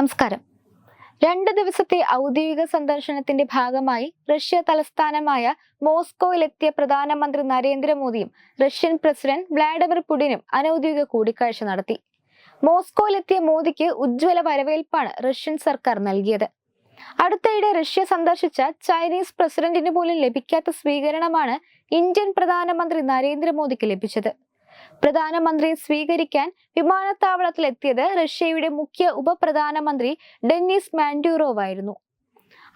നമസ്കാരം. രണ്ട് ദിവസത്തെ ഔദ്യോഗിക സന്ദർശനത്തിന്റെ ഭാഗമായി റഷ്യ തലസ്ഥാനമായ മോസ്കോയിലെത്തിയ പ്രധാനമന്ത്രി നരേന്ദ്രമോദിയും റഷ്യൻ പ്രസിഡന്റ് വ്ളാഡിമിർ പുടിനും അനൌദ്യോഗിക കൂടിക്കാഴ്ച നടത്തി. മോസ്കോയിലെത്തിയ മോദിക്ക് ഉജ്ജ്വല വരവേൽപ്പാണ് റഷ്യൻ സർക്കാർ നൽകിയത്. അടുത്തയിടെ റഷ്യ സന്ദർശിച്ച ചൈനീസ് പ്രസിഡന്റിന് പോലും ലഭിക്കാത്ത സ്വീകരണമാണ് ഇന്ത്യൻ പ്രധാനമന്ത്രി നരേന്ദ്രമോദിക്ക് ലഭിച്ചത്. പ്രധാനമന്ത്രിയെ സ്വീകരിക്കാൻ വിമാനത്താവളത്തിൽ എത്തിയത് റഷ്യയുടെ മുഖ്യ ഉപപ്രധാനമന്ത്രി ഡെന്നിസ് മാൻഡ്യൂറോവ് ആയിരുന്നു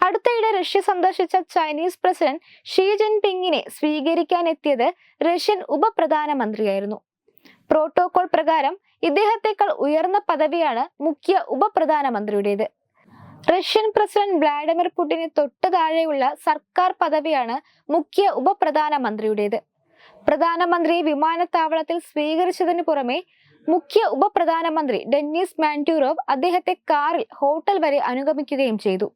അടുത്തയിടെ റഷ്യ സന്ദർശിച്ച ചൈനീസ് പ്രസിഡന്റ് ഷീ ജിൻപിങ്ങിനെ സ്വീകരിക്കാൻ എത്തിയത് റഷ്യൻ ഉപപ്രധാനമന്ത്രിയായിരുന്നു. പ്രോട്ടോകോൾ പ്രകാരം ഇദ്ദേഹത്തെക്കാൾ ഉയർന്ന പദവിയാണ് മുഖ്യ ഉപപ്രധാനമന്ത്രിയുടേത്. റഷ്യൻ പ്രസിഡന്റ് വ്ളാഡിമിർ പുടിന് തൊട്ട് താഴെയുള്ള സർക്കാർ പദവിയാണ് മുഖ്യ ഉപപ്രധാനമന്ത്രിയുടേത്. പ്രധാനമന്ത്രിയെ വിമാനത്താവളത്തിൽ സ്വീകരിച്ചതിന് പുറമെ മുഖ്യ ഉപപ്രധാനമന്ത്രി ഡെന്നിസ് മാന്റ്യൂറോവ് അദ്ദേഹത്തെ കാറിൽ ഹോട്ടൽ വരെ അനുഗമിക്കുകയും ചെയ്തു.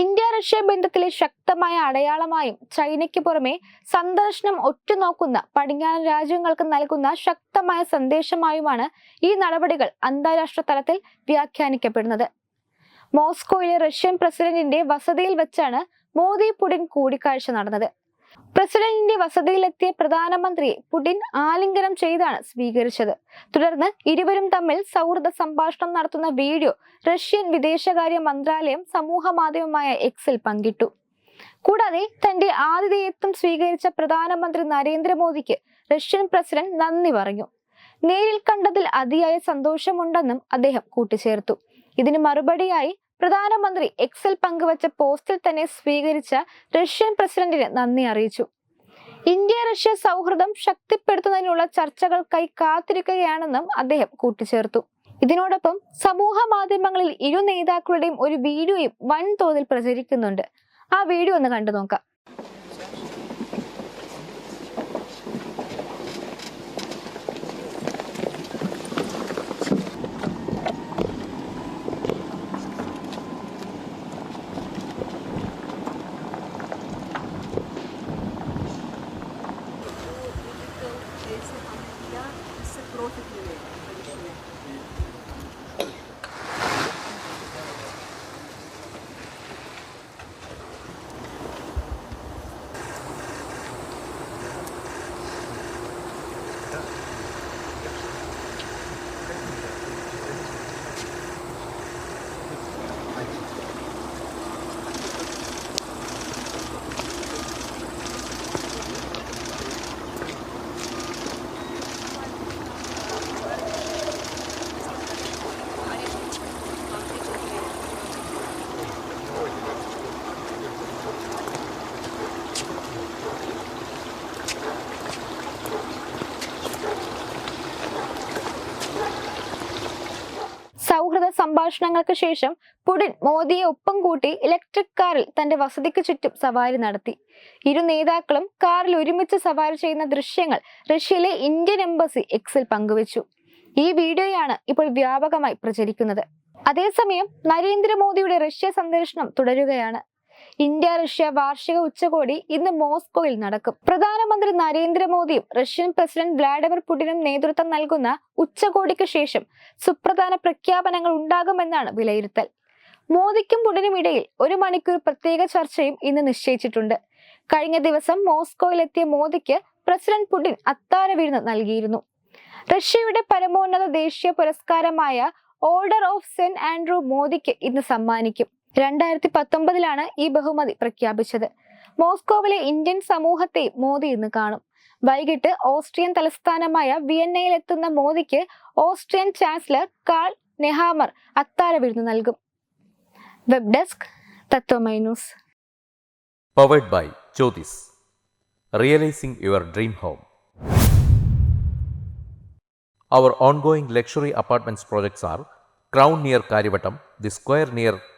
ഇന്ത്യ റഷ്യ ബന്ധത്തിലെ ശക്തമായ അടയാളമായും ചൈനയ്ക്ക് പുറമെ സന്ദർശനം ഒറ്റുനോക്കുന്ന പടിഞ്ഞാറൻ രാജ്യങ്ങൾക്ക് നൽകുന്ന ശക്തമായ സന്ദേശമായുമാണ് ഈ നടപടികൾ അന്താരാഷ്ട്ര തലത്തിൽ വ്യാഖ്യാനിക്കപ്പെടുന്നത്. മോസ്കോയിലെ റഷ്യൻ പ്രസിഡന്റിന്റെ വസതിയിൽ വെച്ചാണ് മോദി പുടിൻ കൂടിക്കാഴ്ച നടന്നത്. പ്രസിഡന്റിന്റെ വസതിയിലെത്തിയ പ്രധാനമന്ത്രിയെ പുടിൻ ആലിംഗനം ചെയ്താണ് സ്വീകരിച്ചത്. തുടർന്ന് ഇരുവരും തമ്മിൽ സൗഹൃദ സംഭാഷണം നടത്തുന്ന വീഡിയോ റഷ്യൻ വിദേശകാര്യ മന്ത്രാലയം സമൂഹ മാധ്യമമായ എക്സിൽ പങ്കിട്ടു. കൂടാതെ തന്റെ ആതിഥേയത്വം സ്വീകരിച്ച പ്രധാനമന്ത്രി നരേന്ദ്രമോദിക്ക് റഷ്യൻ പ്രസിഡന്റ് നന്ദി പറഞ്ഞു. നേരിൽ കണ്ടതിൽ അതിയായ സന്തോഷമുണ്ടെന്നും അദ്ദേഹം കൂട്ടിച്ചേർത്തു. ഇതിന് മറുപടിയായി പ്രധാനമന്ത്രി എക്സിൽ പങ്കുവച്ച പോസ്റ്റിൽ തന്നെ സ്വീകരിച്ച റഷ്യൻ പ്രസിഡന്റിന് നന്ദി അറിയിച്ചു. ഇന്ത്യ റഷ്യ സൗഹൃദം ശക്തിപ്പെടുത്തുന്നതിനുള്ള ചർച്ചകൾക്കായി കാത്തിരിക്കുകയാണെന്നും അദ്ദേഹം കൂട്ടിച്ചേർത്തു. ഇതിനോടൊപ്പം സമൂഹ മാധ്യമങ്ങളിൽ ഇരു നേതാക്കളുടെയും ഒരു വീഡിയോയും വൻതോതിൽ പ്രചരിക്കുന്നുണ്ട്. ആ വീഡിയോ ഒന്ന് കണ്ടു നോക്കാം സൗഹൃദ സംഭാഷണങ്ങൾക്ക് ശേഷം പുടിൻ മോദിയെ ഒപ്പം കൂട്ടി ഇലക്ട്രിക് കാറിൽ തന്റെ വസതിക്ക് ചുറ്റും സവാരി നടത്തി. ഇരു നേതാക്കളും കാറിൽ ഒരുമിച്ച് സവാരി ചെയ്യുന്ന ദൃശ്യങ്ങൾ റഷ്യയിലെ ഇന്ത്യൻ എംബസി എക്സിൽ പങ്കുവച്ചു. ഈ വീഡിയോയാണ് ഇപ്പോൾ വ്യാപകമായി പ്രചരിക്കുന്നത്. അതേസമയം നരേന്ദ്രമോദിയുടെ റഷ്യ സന്ദർശനം തുടരുകയാണ്. ഇന്ത്യ റഷ്യ വാർഷിക ഉച്ചകോടി ഇന്ന് മോസ്കോയിൽ നടക്കും. പ്രധാനമന്ത്രി നരേന്ദ്രമോദിയും റഷ്യൻ പ്രസിഡന്റ് വ്ളാഡിമിർ പുടിനും നേതൃത്വം നൽകുന്ന ഉച്ചകോടിക്ക് ശേഷം സുപ്രധാന പ്രഖ്യാപനങ്ങൾ ഉണ്ടാകുമെന്നാണ് വിലയിരുത്തൽ. മോദിക്കും പുടിനും ഇടയിൽ ഒരു മണിക്കൂർ പ്രത്യേക ചർച്ചയും ഇന്ന് നിശ്ചയിച്ചിട്ടുണ്ട്. കഴിഞ്ഞ ദിവസം മോസ്കോയിലെത്തിയ മോദിക്ക് പ്രസിഡന്റ് പുടിൻ അത്താര വിരുന്ന് നൽകിയിരുന്നു. റഷ്യയുടെ പരമോന്നത ദേശീയ പുരസ്കാരമായ ഓർഡർ ഓഫ് സെന്റ് ആൻഡ്രൂ മോദിക്ക് ഇന്ന് സമ്മാനിക്കും. രണ്ടായിരത്തി പത്തൊമ്പതിലാണ് ഈ ബഹുമതി പ്രഖ്യാപിച്ചത്. മോസ്കോവിലെ ഇന്ത്യൻ സമൂഹത്തെ മോദി ഇന്ന് കാണും. വൈകിട്ട് ഓസ്ട്രിയൻ തലസ്ഥാനമായ വിയന്നയിൽ എത്തുന്ന മോദിക്ക് ഓസ്ട്രിയൻ ചാൻസലർ കാൾ നെഹാമർ അത്താര വിരുന്ന് നൽകും. Web desk തത്വമൈനൂസ് powered by Jyothis realising your dream home our ongoing luxury apartments projects are crown near Kariavattom the square luxury